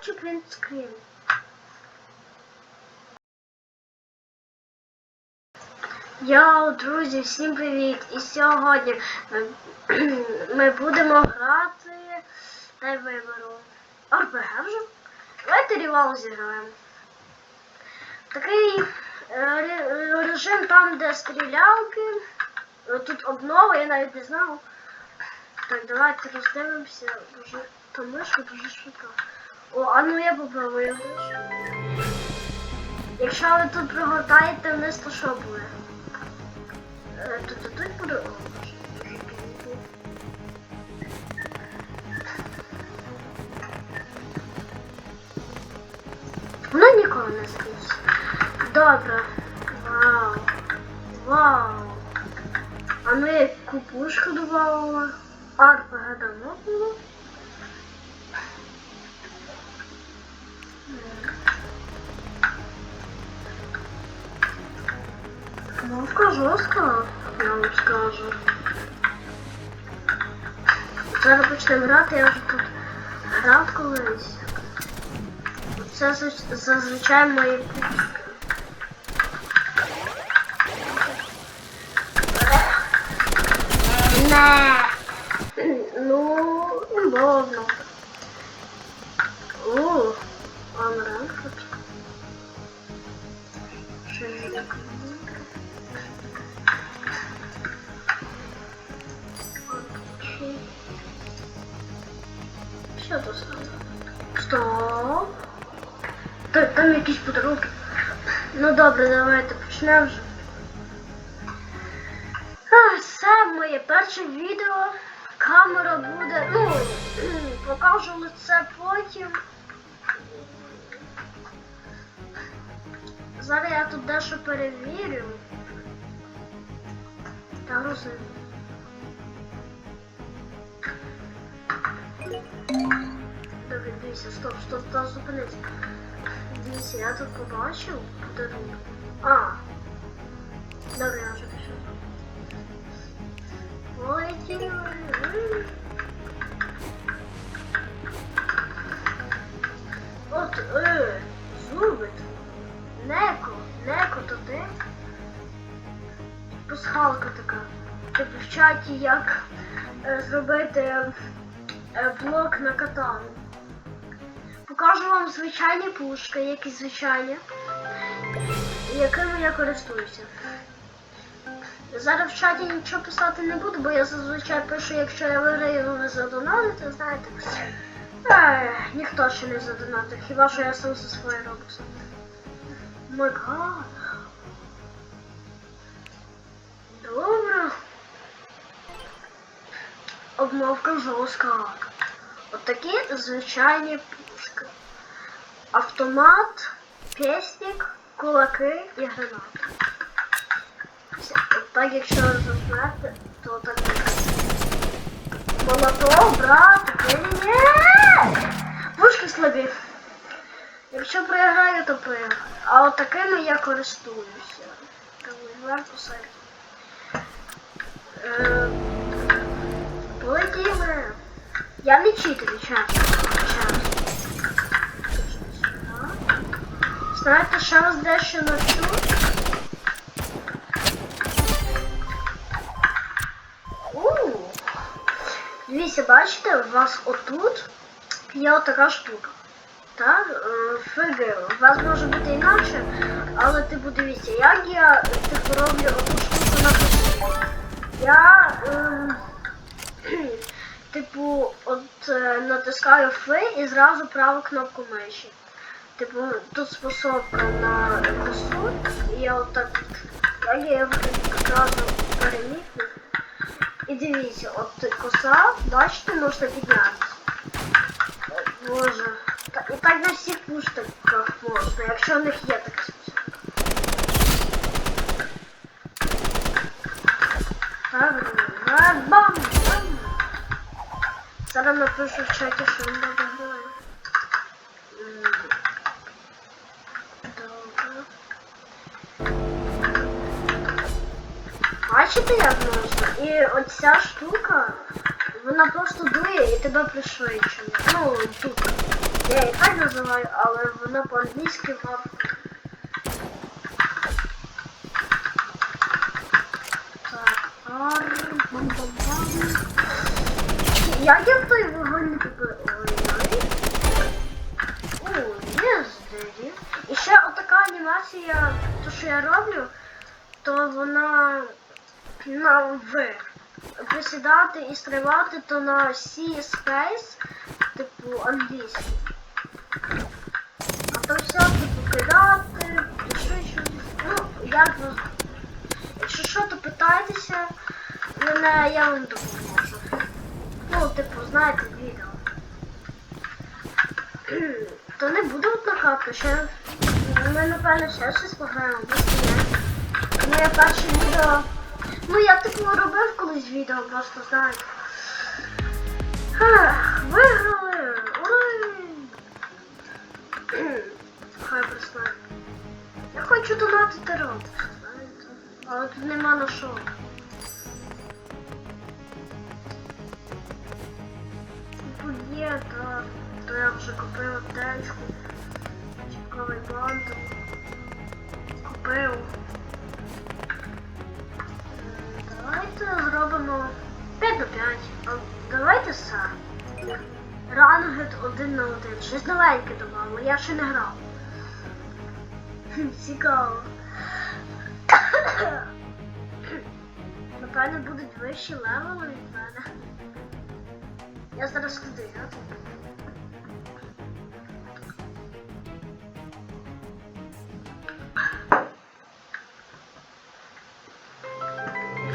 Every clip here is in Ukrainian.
чи принтскрін? Йоу, друзі, всім привіт! І сьогодні ми, ми будемо грати. Дай виберу. РПГ вже? Давайте рівал зіграємо. Такий е, режим там, де стрілялки. Е, Тут обнова, я навіть не знав. Так, давайте роздивимося. Дуже та мишка дуже швидка. О, а ну я попробую. Якщо ви тут прогортаєте вниз, то що буде? Е, Тут тут тут буде. Воно ніколи не скрізь. Добре. Вау. Вау. А ну я купушку добавила. РПГ давно було. Мовка жорстка, я вам скажу. Зараз почнемо грати, я вже тут грав колись. Це заз- зазвичай мої кубки. Не. Що тут саме? Стоп. Та, там якісь подарунки. Ну добре, давайте почнемо вже. Це моє перше відео. Камера буде. Ну, покажу лице потім. Зараз я тут дещо перевірю. Та грузи. Дивіться, стоп, стоп, стоп, зупинись. Дивіться, я тут побачив подарунок. А. Добре, я вже пішов. Ой, Полетіли. От, е, зуби. Неко, неко, то ти? Пасхалка така. Типу в чаті як е, зробити е, блок на катану. Покажу вам звичайні пушки, які звичайні, якими я користуюся. Зараз в чаті нічого писати не буду, бо я зазвичай пишу, якщо я виграю, ви задонатите, знаєте. Е, ніхто ще не задонатив, хіба що я сам зі своєю робоксом. Мой гад. Добре. Обмовка жорстка. От такі звичайні пушки. Автомат, песник, кулаки і гранати. Так, якщо розумієте, то так. Молоток, брат, ні Пушки слабі. Якщо проіграю, то проіграю. А от такими я користуюся. Зверху сайт. Е, Полетіли. Я не читаю, чесно. Чесно. Знаєте, ще раз дещо навчу. У. Дивіться, бачите, у вас отут є отака штука. Так, е. У вас може бути інакше, але типу дивіться, як я типу роблю оту штуку на пусті. Я е, типу от е, натискаю фи і зразу праву кнопку миші. Типу, тут способка на косу, і я отак, як я його одразу перемітну. І дивіться, от коса, бачите, можна піднятися. Боже. Та- І так на всіх пушках можна, якщо в них є така способка. Так, а, бам, бам. Зараз напишу в чаті, що він Бачите, як можна? І оця штука, вона просто дує і тебе пришвидшує. Ну, тут. Я її так називаю, але вона по-англійськи вам. Так, ар, бам-бам-бам. Як я В. Присідати і стрибати, то на C Space, типу англійський. А то все, типу, кидати, що ще. Ну, як ви. Якщо що, то питайтеся, мене я вам допоможу. Ну, типу, знаєте, відео. То не буде одна капка, ще ми напевно ще щось пограємо, просто є. Моє перше відео. Ну я типу робив колись відео, просто знаєте. Виграли! Хай прислать. Я хочу донатити рот, знаєте. Але тут нема на що. Типу є, то, то я вже купив аптечку. Чіпковий бантик. Купив. Давайте зробимо 5 на 5. А давайте сам. Рангет один на один. Щось новеньке добавило, я ще не грав. Цікаво. Напевно будуть вищі левели від мене. Я зараз туди, а?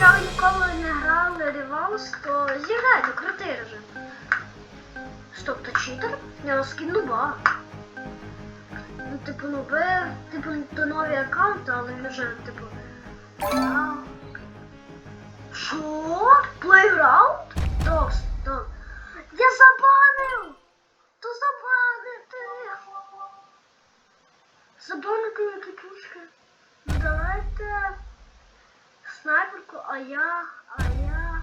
Якщо ви ніколи не грали Rivals, то зіграйте, крутий режим. Стоп, то читер? Я скін нуба. Ну, типу, нуби, типу, то нові аккаунти, але він вже, типу. Що? Плейграунд? Дос, дос. Я забанив! То забанити! Забанити які пушки. Ну давайте снайперку, а я, а я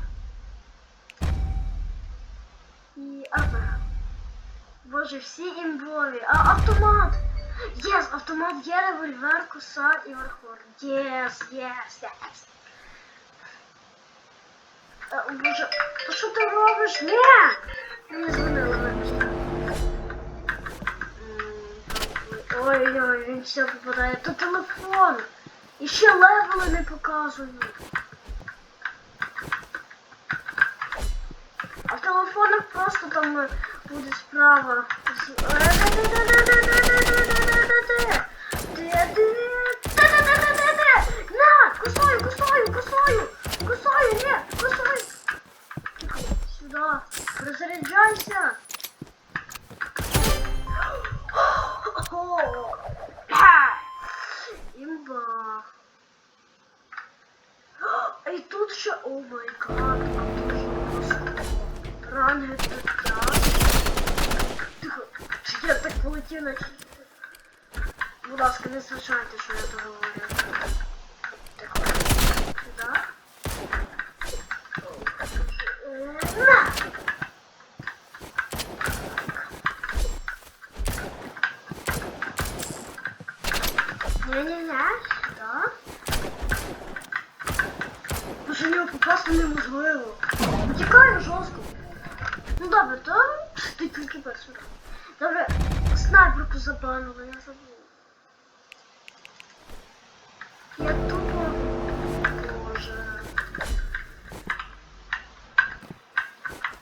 і АП. Боже, всі імбові. А автомат! Єс, автомат є, револьвер, коса і верхор. Єс, єс, єс. О, Боже, то що ти робиш? Ні! Мені дзвонили вибачте. М, Ой-ой, він все попадає. То телефон. І ще левели не показують. А в телефонах просто там будет буде справа. так полетів на Будь ласка, не зважайте, що я тут говорю. Тихо. Сюди. На! Не-не-не, сюди. Боже, в нього попасти неможливо. Тікаємо жорстко. Ну добре, то ти тільки перший раз. Добре, Снайперку забанили, я забула. Я тупо. Боже.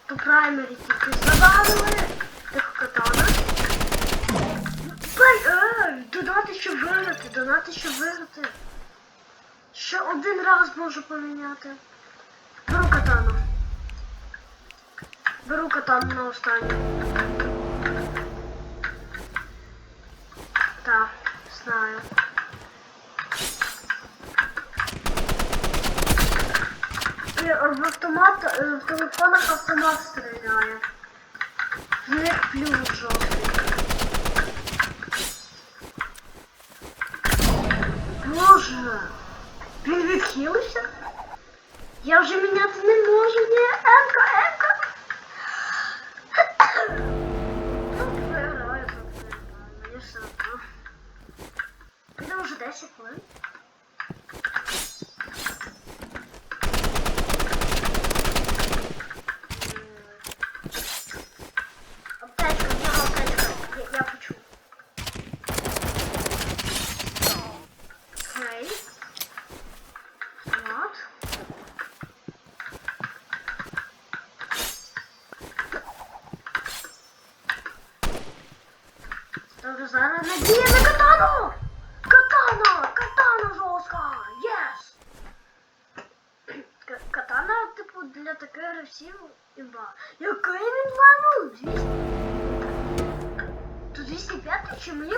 По праймері тільки забанили. Тихо катана. Бай, е, донати щоб виграти, донати щоб виграти. Ще один раз можу поміняти. Беру катану. Беру катану на останню. знаю. І в автомат, е, в телефонах автомат стріляє. В них плюс жовтий. Боже! Він відхилився? Я вже міняти не можу, ні, Емка, надія на катану! Катана! Катана жорстка! Єс! К- Катана, типу, для таких гравців імба. Який він левел? 200? То 205 чи мені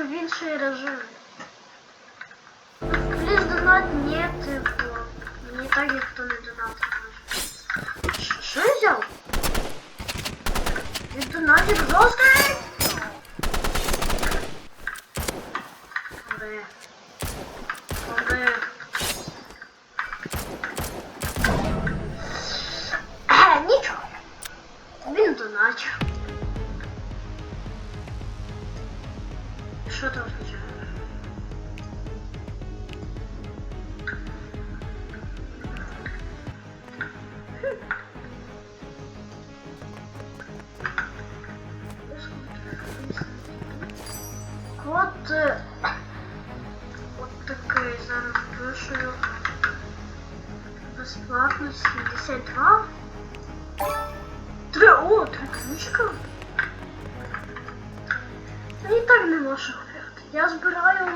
заскочив в інший режим. Плюс донат не тепло. Мені так ніхто не донатив. Що я взяв? Він донатить жорсткий? Та і так не можу купити. Я збираю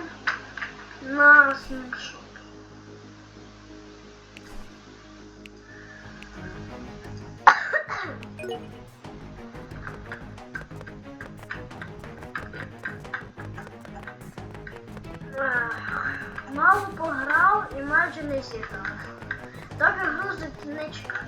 на снікшоп. Мало пограв і майже не зіграв. Так грузить не чекай.